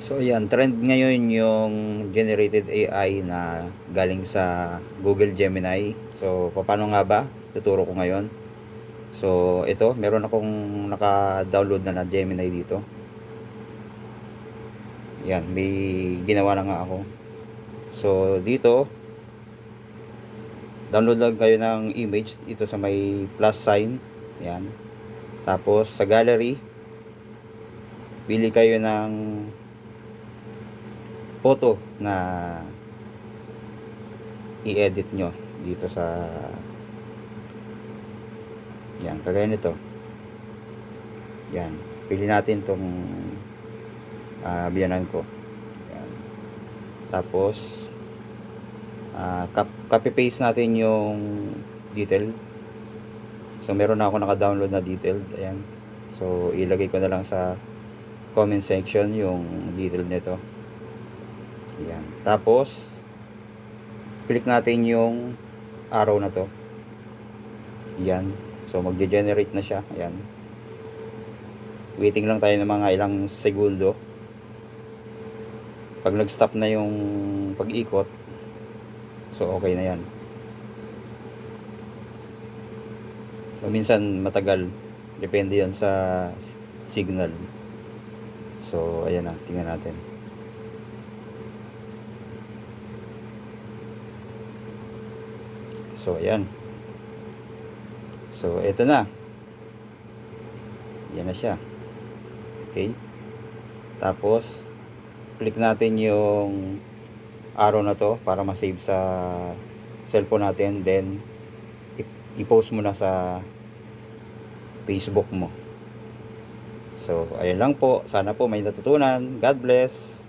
So ayan, trend ngayon yung generated AI na galing sa Google Gemini. So paano nga ba? Tuturo ko ngayon. So ito, meron akong naka-download na na Gemini dito. Yan, may ginawa na nga ako. So dito, download lang kayo ng image dito sa may plus sign. Yan. Tapos sa gallery, pili kayo ng photo na i-edit nyo dito sa yan, kagaya nito. Yan, pili natin tong uh, biyanan ko. Yan. tapos uh, copy paste natin yung detail. So meron na ako naka-download na detail. Ayan. So ilagay ko na lang sa comment section yung detail nito Ayan. Tapos, click natin yung arrow na to. Ayan. So, magde-generate na siya. Ayan. Waiting lang tayo ng mga ilang segundo. Pag nag-stop na yung pag-ikot, so okay na yan. So, minsan matagal. Depende yan sa signal. So, ayan na. Tingnan natin. So, ayan. So, ito na. Yan na siya. Okay. Tapos, click natin yung arrow na to para ma-save sa cellphone natin. Then, i-post mo na sa Facebook mo. So, ayun lang po. Sana po may natutunan. God bless.